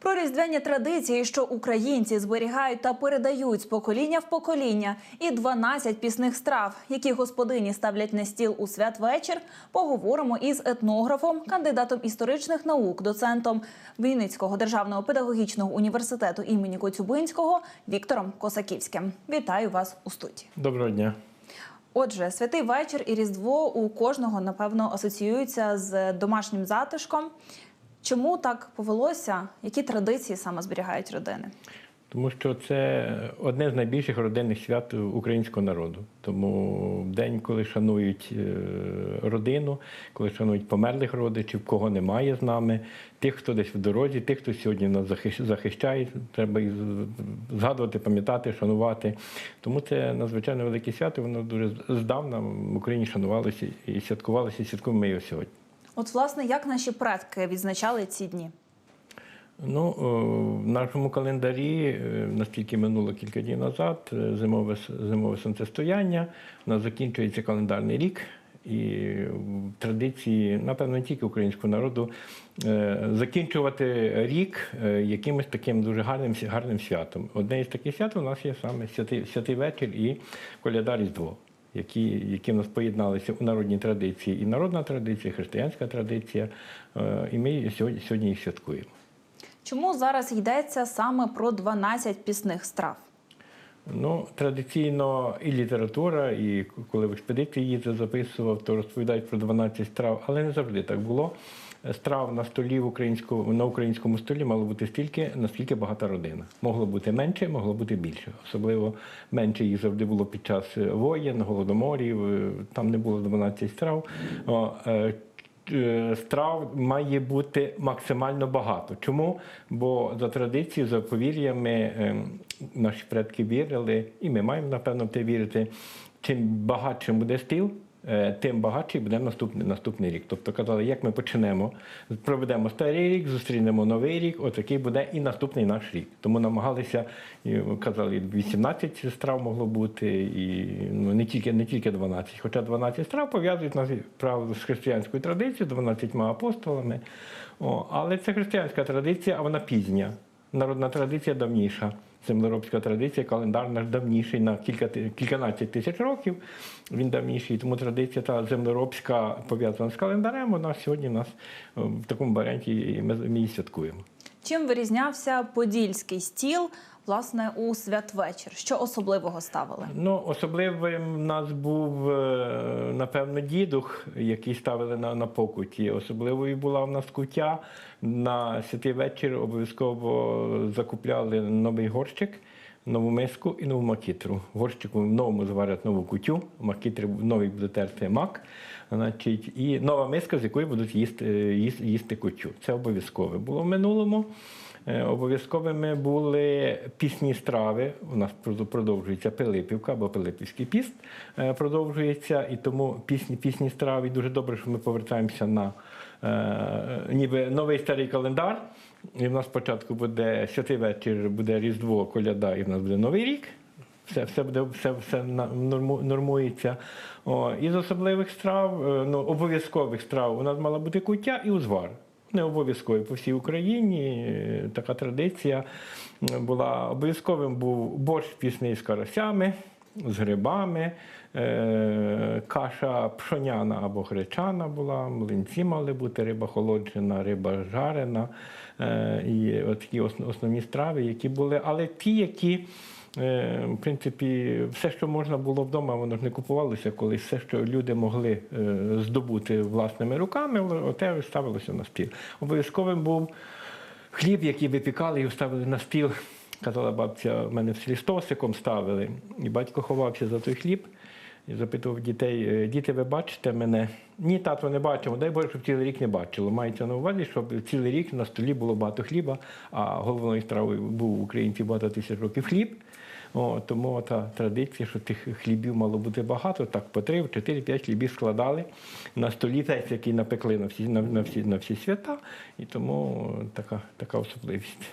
Про різдвяні традиції, що українці зберігають та передають з покоління в покоління, і 12 пісних страв, які господині ставлять на стіл у святвечір, поговоримо із етнографом, кандидатом історичних наук, доцентом Вінницького державного педагогічного університету імені Коцюбинського Віктором Косаківським. Вітаю вас у студії. Доброго дня. Отже, святий вечір і Різдво у кожного напевно асоціюються з домашнім затишком. Чому так повелося? Які традиції саме зберігають родини? Тому що це одне з найбільших родинних свят українського народу. Тому день, коли шанують е, родину, коли шанують померлих родичів, кого немає з нами, тих, хто десь в дорозі, тих, хто сьогодні нас захищ- захищає, треба їх згадувати, пам'ятати, шанувати. Тому це надзвичайно велике свято. Воно дуже здавна в Україні шанувалося і святкувалося, і святкуємо його сьогодні. От, власне, як наші предки відзначали ці дні? Ну, в нашому календарі, е, наскільки минуло кілька днів назад, е, зимове, зимове сонцестояння, у нас закінчується календарний рік. І в традиції, напевно, не тільки українського народу, е, закінчувати рік е, якимось таким дуже гарним, гарним святом. Одне із таких свят у нас є саме святий, святий вечір і коляда Різдво, які, які в нас поєдналися у народній традиції, і народна традиція, і християнська традиція. Е, І ми сьогодні, сьогодні їх святкуємо. Чому зараз йдеться саме про 12 пісних страв? Ну, традиційно і література, і коли в експедиції їздив, записував, то розповідають про 12 страв, але не завжди так було. Страв на столі в українському, на українському столі мало бути стільки, наскільки багата родина. Могло бути менше, могло бути більше. Особливо менше їх завжди було під час е, воєн, голодоморів. е, Там не було 12 страв. Е, страв має бути максимально багато. Чому? Бо за традицією, за повір'ями ем, наші предки вірили, і ми маємо, напевно, те вірити. Чим багатшим буде стіл, тим багатший буде наступний, наступний рік. Тобто казали, як ми почнемо, проведемо старий рік, зустрінемо новий рік, отакий буде і наступний наш рік. Тому намагалися, казали, 18 страв могло бути, і ну, не, тільки, не тільки 12, хоча 12 страв пов'язують нас правда з християнською традицією, 12 апостолами. О, але це християнська традиція, а вона пізня. Народна традиція давніша. Землеробська традиція, календар наш давніший на кілька кільканадцять тисяч років. Він давніший, тому традиція та землеробська пов'язана з календарем. Вона сьогодні в нас е, в такому варіанті ми, її святкуємо. Чим вирізнявся подільський стіл власне у святвечір? Що особливого ставили? Ну, особливим в нас був, е, напевно, дідух, який ставили на, на покуті. Особливою була в нас кутя. На святий вечір обов'язково закупляли новий горщик, нову миску і нову макітру. Горщику в новому зварять нову кутю, в макітрі в новій буде терти мак. Значить, і нова миска, з якої будуть їсти, е, їс- їсти кутю. Це обов'язкове було в минулому. Е, Обов'язковими були пісні страви. У нас продовжується Пилипівка або Пилипівський піст е, продовжується, і тому пісні, пісні страви. І дуже добре, що ми повертаємося на ніби новий старий календар. І в нас спочатку буде святий вечір, буде Різдво, коляда, і в нас буде Новий рік. Все, все буде все, все нормується. О, із особливих страв, е, ну обов'язкових страв у нас мала бути куття і узвар. Не обов'язково по всій Україні е, така традиція була. Обов'язковим був борщ пісний з карасями, з грибами, е, каша пшоняна або гречана була, млинці мали бути, риба холоджена, риба жарена. Е, і такі основні страви, які були, але ті, які. Е, В принципі, все, що можна було вдома, воно ж не купувалося колись. Все, що люди могли е, здобути власними руками, оте ставилося на стіл. Обов'язковим був хліб, який випікали і ставили на стіл. Казала бабця, в мене в селі стосиком ставили. І батько ховався за той хліб і запитував дітей: «Е, діти, ви бачите мене? Ні, тато, не бачимо. Дай Боже, щоб цілий рік не бачило. Мається на увазі, щоб цілий рік на столі було багато хліба, а головною стравою був у українців багато тисяч років хліб. О, тому та традиція, що тих хлібів мало бути багато, так по три, чотири, п'ять хлібів складали на столі, весь, який напекли на всі, на, на всі, на всі свята, і тому така, така особливість.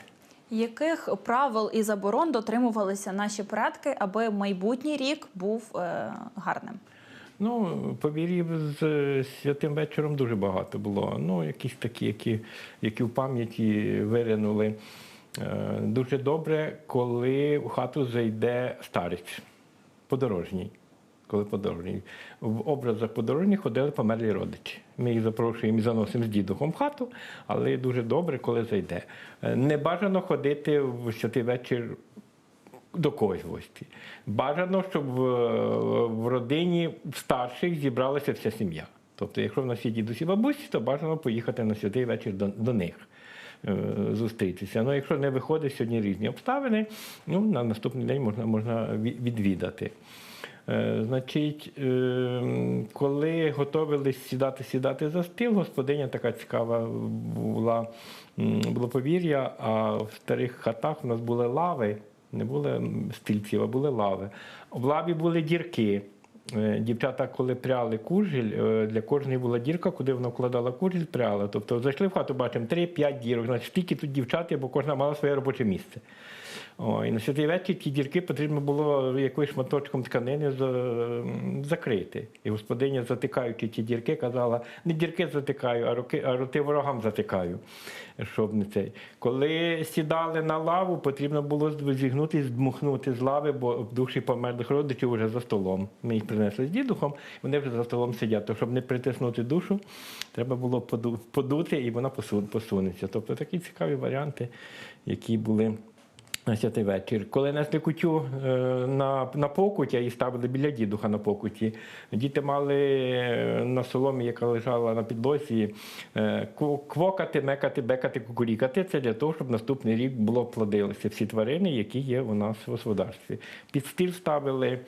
Яких правил і заборон дотримувалися наші предки, аби майбутній рік був е, гарним? Ну, повірів з святим вечором дуже багато було. Ну, якісь такі, які, які в пам'яті виринули. Е, Дуже добре, коли в хату зайде старець подорожній. Коли подорожній. В образах подорожніх ходили померлі родичі. Ми їх запрошуємо і заносимо з дідухом в хату, але дуже добре, коли зайде. Е, Не бажано ходити в святий вечір до когось гості. Бажано, щоб в, в родині старших зібралася вся сім'я. Тобто, якщо в нас є дідусі бабусі, то бажано поїхати на святий вечір до, до них. е, Зустрітися. Ну, якщо не виходить сьогодні різні обставини, ну, на наступний день можна, можна відвідати. Е, Значить, е, коли готувалися сідати, сідати за стіл, господиня така цікава була, було повір'я, а в старих хатах у нас були лави, не було стільців, а були лави. В лаві були дірки. Е, Дівчата, коли пряли кужель, е, для кожної була дірка, куди вона вкладала кужель, пряла. Тобто зайшли в хату, бачимо 3-5 дірок, значить стільки тут дівчат, бо кожна мала своє робоче місце. О, і на святий вечір ті дірки потрібно було якоюсь шматочком тканини закрити. І господиня, затикаючи ті дірки, казала: не дірки затикаю, а роки, а роти ворогам затикаю. Щоб не цей. Коли сідали на лаву, потрібно було зігнути, здмухнути з лави, бо в душі померлих родичів вже за столом. Ми їх принесли з дідухом, вони вже за столом сидять. То, щоб не притиснути душу, треба було подути, і вона посунеться. Тобто такі цікаві варіанти, які були. На святий вечір. Коли несли кутю е, на, на покуття і ставили біля дідуха на покуті, діти мали е, на соломі, яка лежала на підлозі, е, квокати, мекати, бекати, кукурікати. Це для того, щоб наступний рік було плодилися всі тварини, які є у нас в господарстві. Під стіл ставили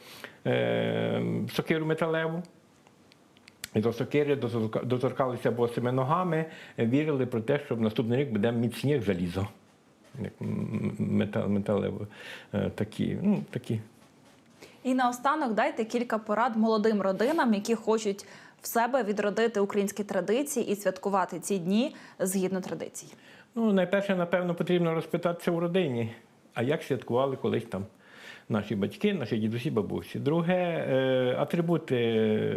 сокиру металеву. До сокири доторкалися босими ногами, вірили про те, що в наступний рік буде міцні залізо. Як метал, металево. Е, Такі, ну, такі. І наостанок дайте кілька порад молодим родинам, які хочуть в себе відродити українські традиції і святкувати ці дні згідно традицій. Ну, найперше, напевно, потрібно розпитатися у родині, а як святкували колись там наші батьки, наші дідусі, бабусі. Друге, е, атрибути е,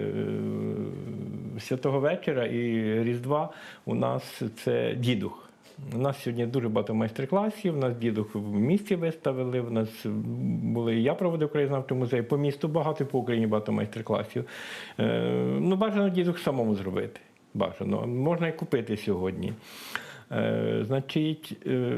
святого вечора і Різдва у нас це дідух. У нас сьогодні дуже багато майстер-класів, у нас дідух в місті виставили, у нас були, я проводив краєзнавчий музей, по місту багато, по Україні багато майстер-класів. Е, ну, бажано дідух самому зробити. Бажано. Можна і купити сьогодні. Е, значить, е,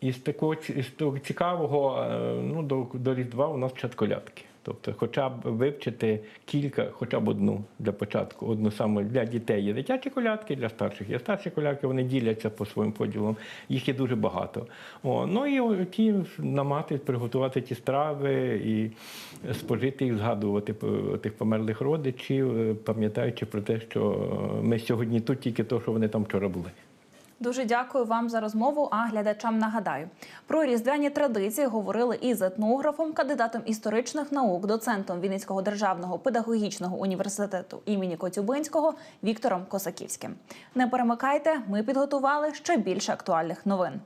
із такого із того цікавого е, ну, до, до Різдва у нас чатколятки. Тобто, хоча б вивчити кілька, хоча б одну для початку, одну саме для дітей є дитячі колядки, для старших є старші колядки, вони діляться по своїм поділам, їх є дуже багато. О, ну і ті намагатись приготувати ті страви і спожити їх, згадувати тих померлих родичів, е, пам'ятаючи про те, що е, ми сьогодні тут тільки то, що вони там вчора були. Дуже дякую вам за розмову. А глядачам нагадаю про різдвяні традиції говорили із етнографом, кандидатом історичних наук, доцентом Вінницького державного педагогічного університету імені Коцюбинського Віктором Косаківським. Не перемикайте, ми підготували ще більше актуальних новин.